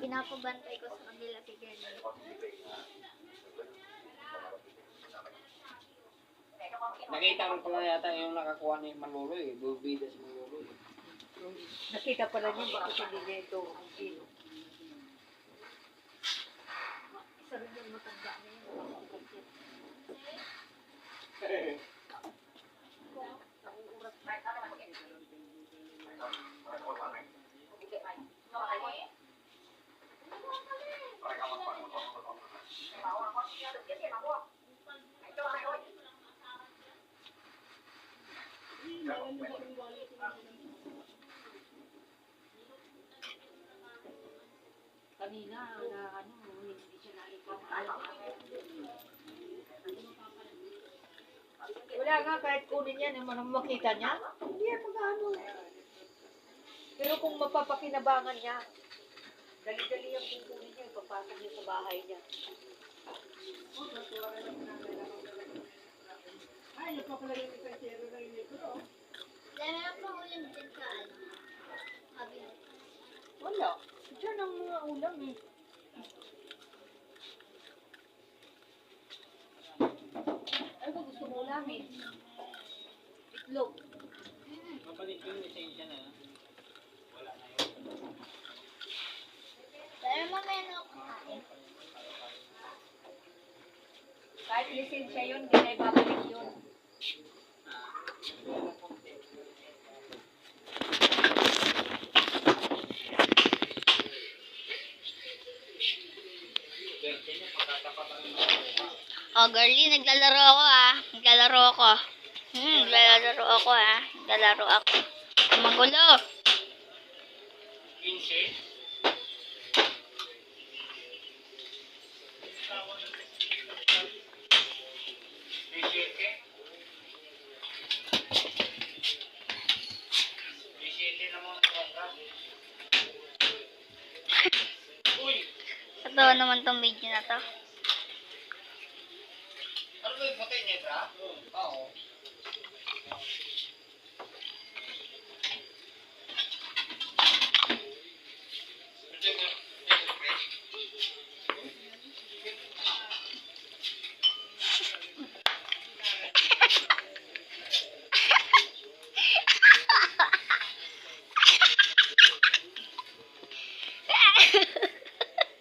Pinapabantay ko sa kanila si Jenny. Nakita ko pala yata yung nakakuha ni Manolo eh. Bubida si Manolo eh. Nakita pala niya, bakit hindi niya ito ang sino. Kanina, na ano, hindi siya nalipang. Wala nga, kahit kunin yan, manang makita niya, hindi yan mag-ano. Pero kung mapapakinabangan niya, dali-dali yung kukunin niya, ipapasok niya sa bahay niya. Ay, nagpapalagay ko sa zero na yun ito. Dahil meron pa ulam din sa ano. Cabinet. Wala. Diyan ang mga ulam eh. Ano ba gusto mo ulamin? Itlog. Mabalik yung lisensya na. Dahil mamaya ako kain. Kahit lisensya yun, hindi na ibabalik yun. Swerte niya, pagkatapat ang mga Oh, girlie, naglalaro ako ah. Naglalaro ako. Hmm, naglalaro ako ah. Naglalaro ako. Magulo. 15. Totoo naman tong video na to. Ano ba yung putin niya, bra? Oo.